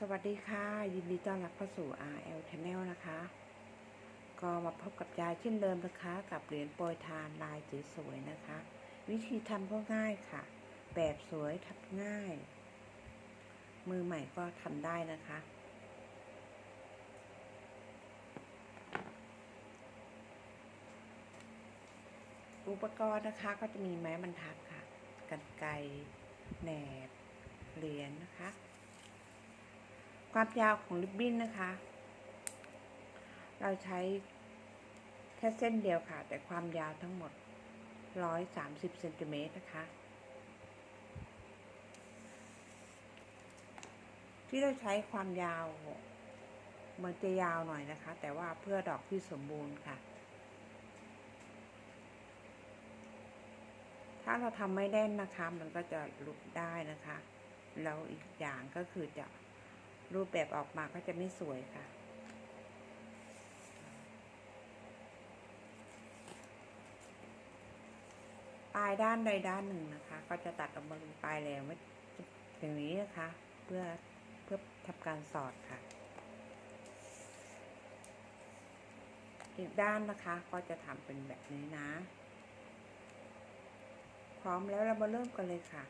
สวัสดีค่ะ ยินดีต้อนรับเข้าสู่ RL Channel นะคะ ก็มาพบกับยายเช่นเดิมนะคะ กับเหรียญโปรยทานลายสวยๆนะคะ วิธีทำก็ง่ายค่ะ แบบสวยทำง่าย มือใหม่ก็ทำได้นะคะ อุปกรณ์นะคะก็จะมีไม้บรรทัดค่ะ กันไกแหนบเหรียญนะคะ ความยาวของริบบิ้นนะคะ เราใช้แค่เส้นเดียวค่ะ แต่ความยาวทั้งหมด 130เซนติเมตรนะคะ ที่เราใช้ความยาว มันจะยาวหน่อยนะคะ แต่ว่าเพื่อดอกที่สมบูรณ์ค่ะถ้าเราทำไม่แน่นนะคะ มันก็จะหลุดได้นะคะ แล้วอีกอย่างก็คือจะ รูปแบบออกมาก็จะไม่สวยค่ะ ปลายด้านใดด้านหนึ่งนะคะ ก็จะตัดออกมาเป็นปลายแหลมไว้อย่างนี้นะคะ เพื่อเพื่อทำการสอดค่ะ อีกด้านนะคะก็จะทำเป็นแบบนี้นะ พร้อมแล้วเรามาเริ่มกันเลยค่ะ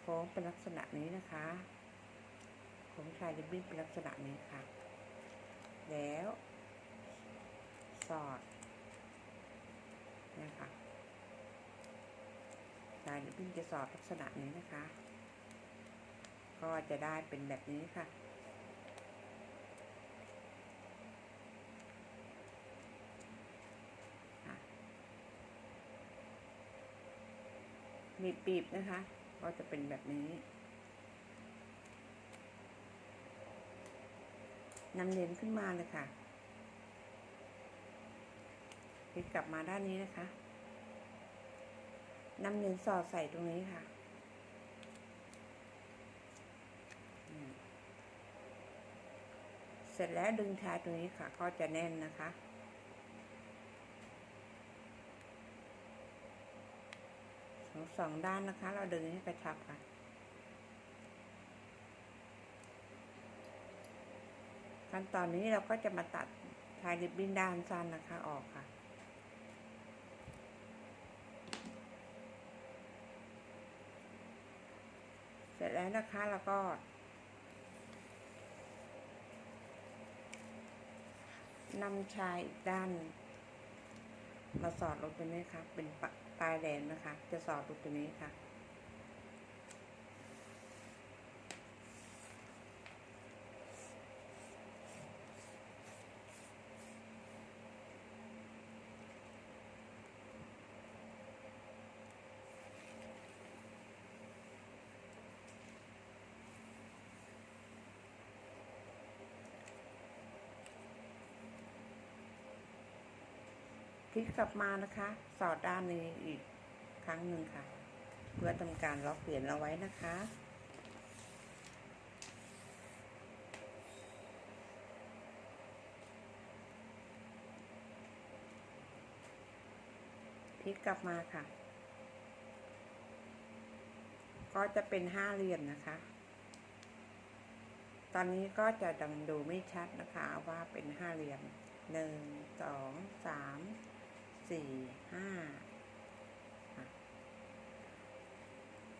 โค้งเป็นลักษณะนี้นะคะ โค้งชายริบบิ้นเป็นลักษณะนี้ค่ะ แล้ว สอดนะคะชายริบบิ้นจะสอดลักษณะนี้นะคะ ก็จะได้เป็นแบบนี้ค่ะมีปีบนะคะ ก็จะเป็นแบบนี้ นำเหรียญขึ้นมาเลยค่ะพลิกกลับมาด้านนี้นะคะนำเหรียญสอดใส่ตรงนี้ค่ะเสร็จแล้วดึงชายตรงนี้ค่ะ ก็จะแน่นนะคะ สองสองด้านนะคะ เราดึงให้กระชับค่ะ ขั้นตอนนี้เราก็จะมาตัดชายริบบิ้นด้านสั้นนะคะออกค่ะเสร็จแล้วนะคะ แล้วก็ นำชายอีกด้าน มาสอดลงตรงนี้ค่ะ เป็นปลายแหลมนะคะ จะสอดลงตรงนี้ค่ะ พลิกกลับมานะคะ สอดด้านนี้อีกครั้งหนึ่งค่ะ เพื่อทำการล็อกเหรียญเอาไว้นะคะพลิกกลับมาค่ะ ก็จะเป็นห้าเหรียญนะคะ ตอนนี้ก็จะดังดูไม่ชัดนะคะว่าเป็นห้าเหรียญหนึ่งสองสาม สี่ห้า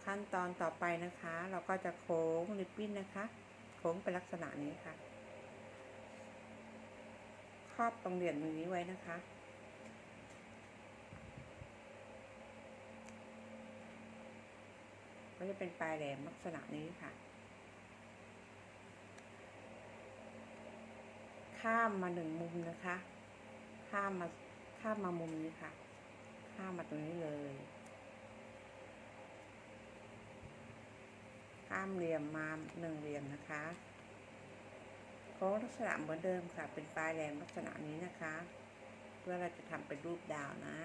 ขั้นตอนต่อไปนะคะ เราก็จะโค้งริบบิ้นนะคะ โค้งเป็นลักษณะนี้ค่ะ ครอบตรงเหรียญมือนี้ไว้นะคะ ก็จะเป็นปลายแหลมลักษณะนี้ค่ะ ข้ามมาหนึ่งมุมนะคะ ข้ามมา ข้ามมามุมนี้ค่ะ ข้ามมาตรงนี้เลย ข้ามเหลี่ยมมาหนึ่งเหลี่ยมนะคะโค้งลักษณะเหมือนเดิมค่ะ เป็นปลายแหลมลักษณะนี้นะคะ เพื่อเราจะทำเป็นรูปดาวนะ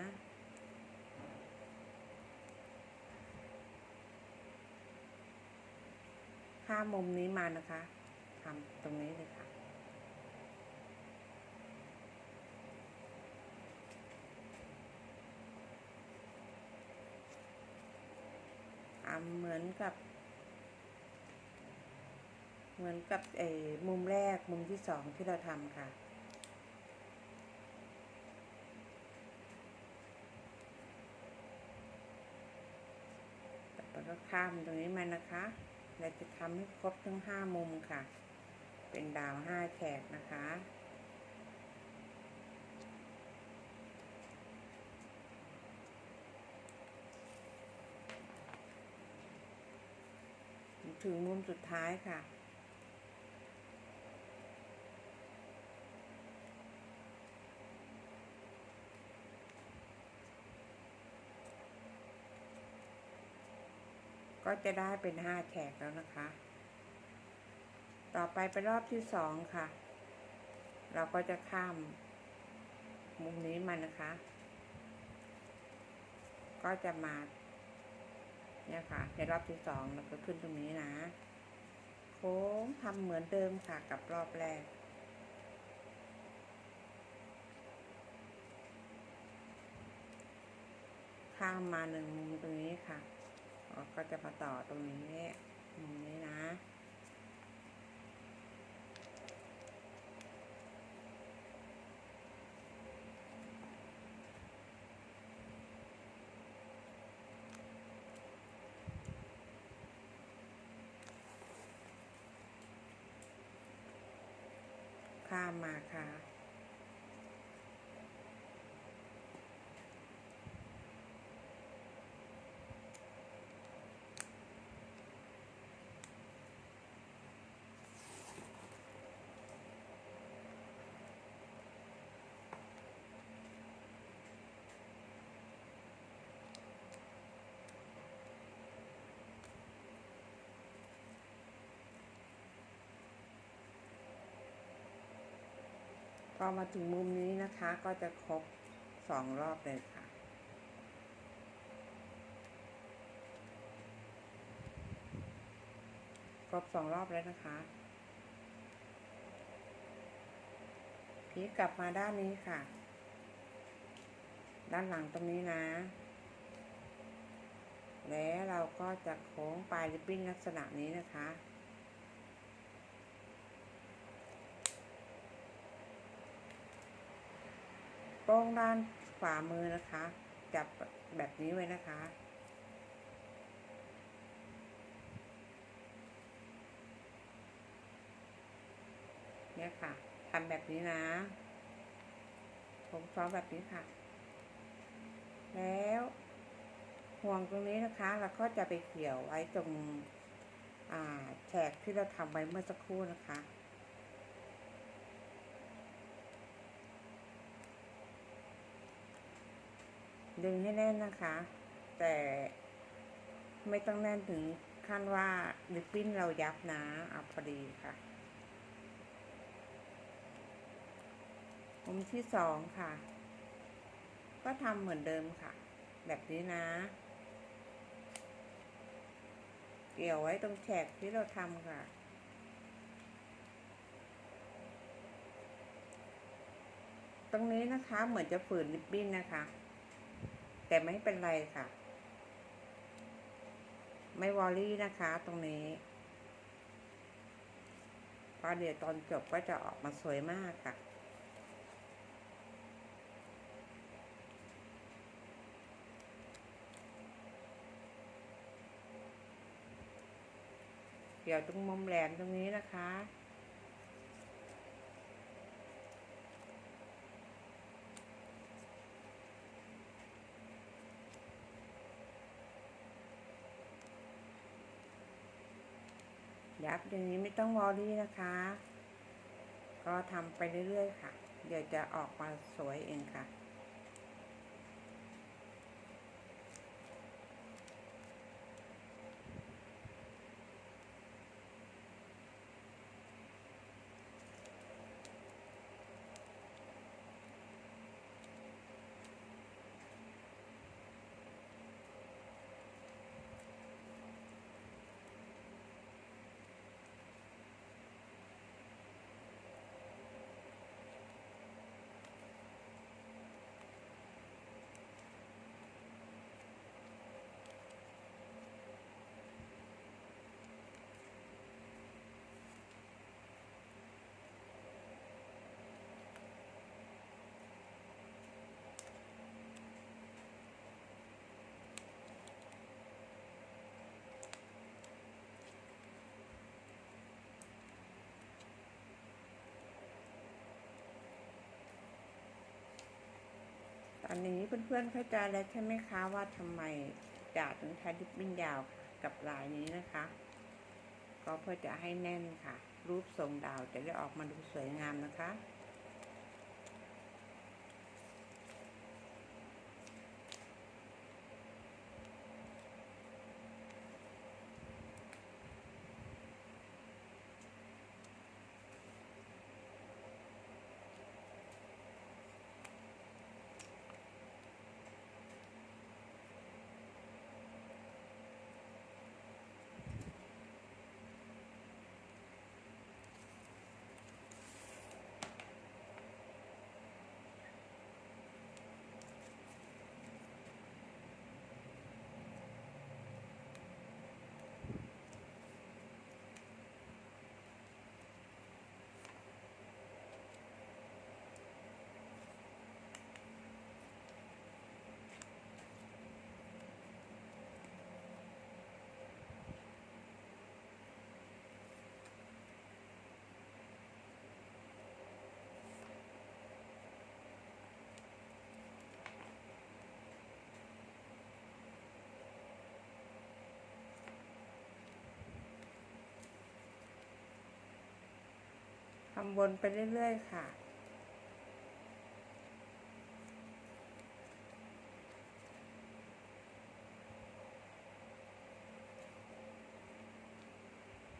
ข้ามมุมนี้มานะคะทำตรงนี้เลยค่ะ เหมือนกับ เหมือนกับไอ้มุมแรกมุมที่สองที่เราทำค่ะแล้วก็ข้ามตรงนี้มานะคะ เราจะทำให้ครบทั้งห้ามุมค่ะ เป็นดาวห้าแฉกนะคะ ถึงมุมสุดท้ายค่ะ ก็จะได้เป็นห้าแฉกแล้วนะคะ ต่อไปเป็นรอบที่สองค่ะ เราก็จะข้ามมุมนี้มานะคะ ก็จะมา เนี่ยค่ะในรอบที่สองเราก็ขึ้นตรงนี้นะ โค้งทำเหมือนเดิมค่ะกับรอบแรกข้ามมาหนึ่งมุมตรงนี้ค่ะ ก็จะมาต่อตรงนี้ มุมนี้นะามมาค่ะ พอมาถึงมุมนี้นะคะ ก็จะครบสองรอบเลยค่ะ ครบสองรอบแล้วนะคะพลิกกลับมาด้านนี้ค่ะ ด้านหลังตรงนี้นะ แล้วเราก็จะโค้งปลายริบบิ้นลักษณะนี้นะคะ โป้งด้านขวามือนะคะ จับแบบนี้ไว้นะคะ เนี่ยค่ะทำแบบนี้นะ ผมซ้อมแบบนี้ค่ะ แล้วห่วงตรงนี้นะคะ เราก็จะไปเกี่ยวไว้ตรงแฉกที่เราทำไว้เมื่อสักครู่นะคะ ดึงให้แน่นนะคะ แต่ไม่ต้องแน่นถึงขั้นว่าลิปปิ้นเรายับนะเอาพอดีค่ะมุมที่สองค่ะ ก็ทำเหมือนเดิมค่ะ แบบนี้นะ เกี่ยวไว้ตรงแฉกที่เราทำค่ะตรงนี้นะคะเหมือนจะฝืนลิปบิ้นนะคะ แต่ไม่เป็นไรค่ะ ไม่วอรี่นะคะตรงนี้เพราะเดี๋ยวตอนจบก็จะออกมาสวยมากค่ะเกี่ยวตรงมุมแหลมตรงนี้นะคะ ยับอย่างนี้ไม่ต้องวอรี่นะคะ ก็ทำไปเรื่อยๆค่ะ เดี๋ยวจะออกมาสวยเองค่ะ ตอนนี้เพื่อนๆเข้าใจแล้วใช่ไหมคะว่าทำไมจ่าถึงใช้ริบบิ้นยาวกับลายนี้นะคะ ก็เพื่อจะให้แน่นค่ะ รูปทรงดาวจะได้ออกมาดูสวยงามนะคะำวนไปเรื่อย ๆ ค่ะ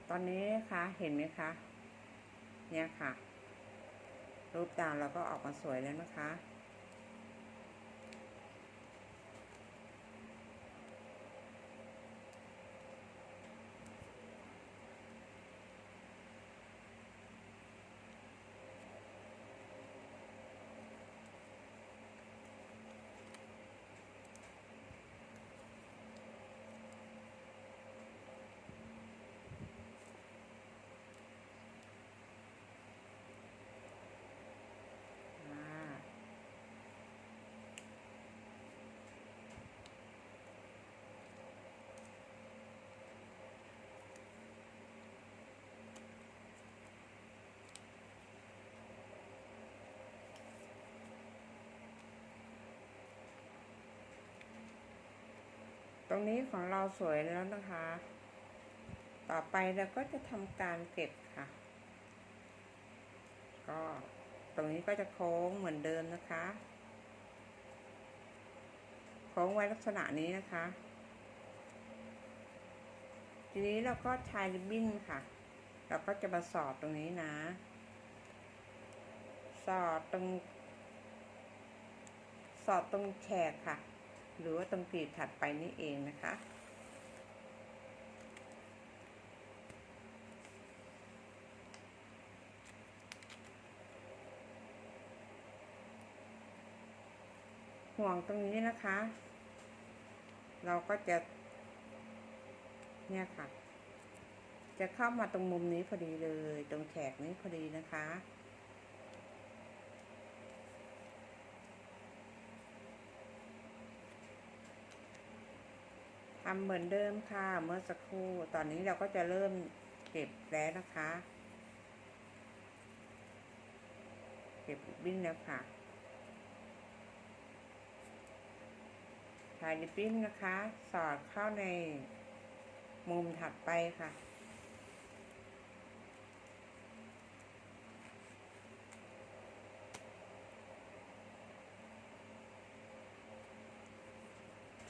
ตอนนี้นะคะเห็นไหมคะ เนี่ยค่ะ รูปดาวเราก็ออกมาสวยแล้วนะคะ รงนี้ของเราสวยแล้วนะคะ ต่อไปเราก็จะทำการเก็บค่ะ ก็ตรงนี้ก็จะโค้งเหมือนเดิมนะคะ โค้งไว้ลักษณะนี้นะคะ ทีนี้เราก็ใช้ริบบิ้นค่ะ เราก็จะมาสอดตรงนี้นะ สอดตรง สอดตรงแฉกค่ะ หรือว่าตรงกรีดถัดไปนี่เองนะคะ ห่วงตรงนี้นะคะ เราก็จะ เนี่ยค่ะ จะเข้ามาตรงมุมนี้พอดีเลย ตรงแฉกนี้พอดีนะคะ ทำเหมือนเดิมค่ะเมื่อสักครู่ ตอนนี้เราก็จะเริ่มเก็บแล้วนะคะ เก็บบิ้นแล้วค่ะถ่ายริบบิ้นนะคะ สอดเข้าในมุมถัดไปค่ะ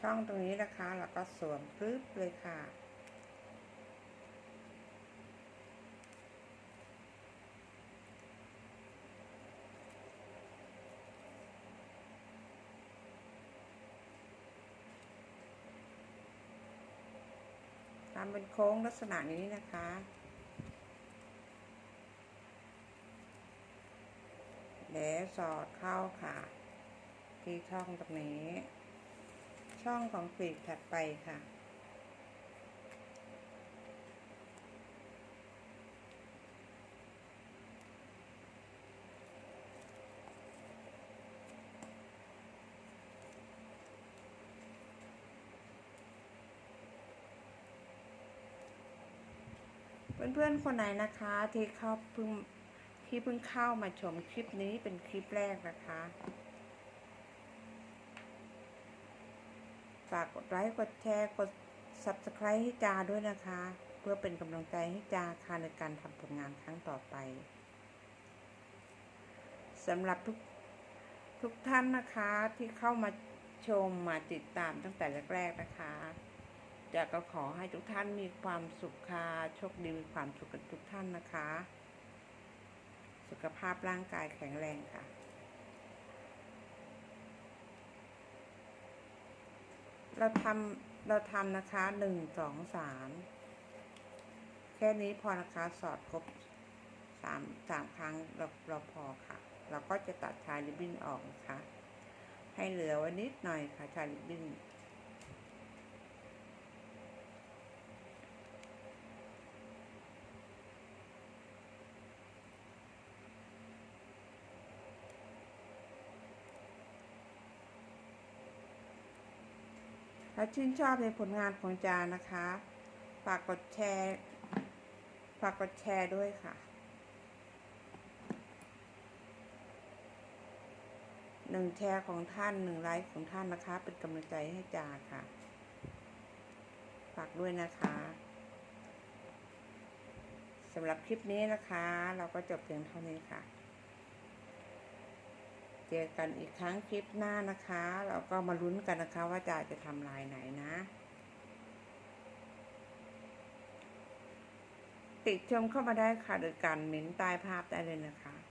ช่องตรงนี้นะคะแล้วก็สวมปึ๊บเลยค่ะ ทำเป็นโค้งลักษณะนี้นะคะแล้วสอดเข้าค่ะ ที่ช่องตรงนี้ ช่องของกลีบถัดไปค่ะ เพื่อนๆ คนไหนนะคะที่เข้าเพิ่งที่เพิ่งเข้ามาชมคลิปนี้เป็นคลิปแรกนะคะ ฝากกดไลค์กดแชร์กด subscribe ให้จาด้วยนะคะ เพื่อเป็นกำลังใจให้จาค่ะในการทำผลงานครั้งต่อไปสำหรับทุกทุกท่านนะคะที่เข้ามาชมมาติดตามตั้งแต่แรก ๆนะคะจะก็ขอให้ทุกท่านมีความสุขค่ะโชคดีมีความสุขกันทุกท่านนะคะ สุขภาพร่างกายแข็งแรงค่ะ เราทำเราทำนะคะหนึ่งสองสามแค่นี้พอนะคะสอดครบสามสามครั้งเราเราพอค่ะ เราก็จะตัดชายริบบิ้นออกนะคะ ให้เหลือไว้นิดหน่อยค่ะชายริบบิ้น ชื่นชอบในผลงานของจานะคะ ฝากกดแชร์ ฝากกดแชร์ด้วยค่ะ หนึ่งแชร์ของท่านหนึ่งไลค์ของท่านนะคะ เป็นกำลังใจให้จาค่ะ ฝากด้วยนะคะสำหรับคลิปนี้นะคะ เราก็จบเพียงเท่านี้ค่ะ เจอกันอีกครั้งคลิปหน้านะคะ เราก็มาลุ้นกันนะคะว่าจ่าจะทำลายไหนนะ ติดชมเข้ามาได้ค่ะโดยการเม้นใต้ภาพได้เลยนะคะ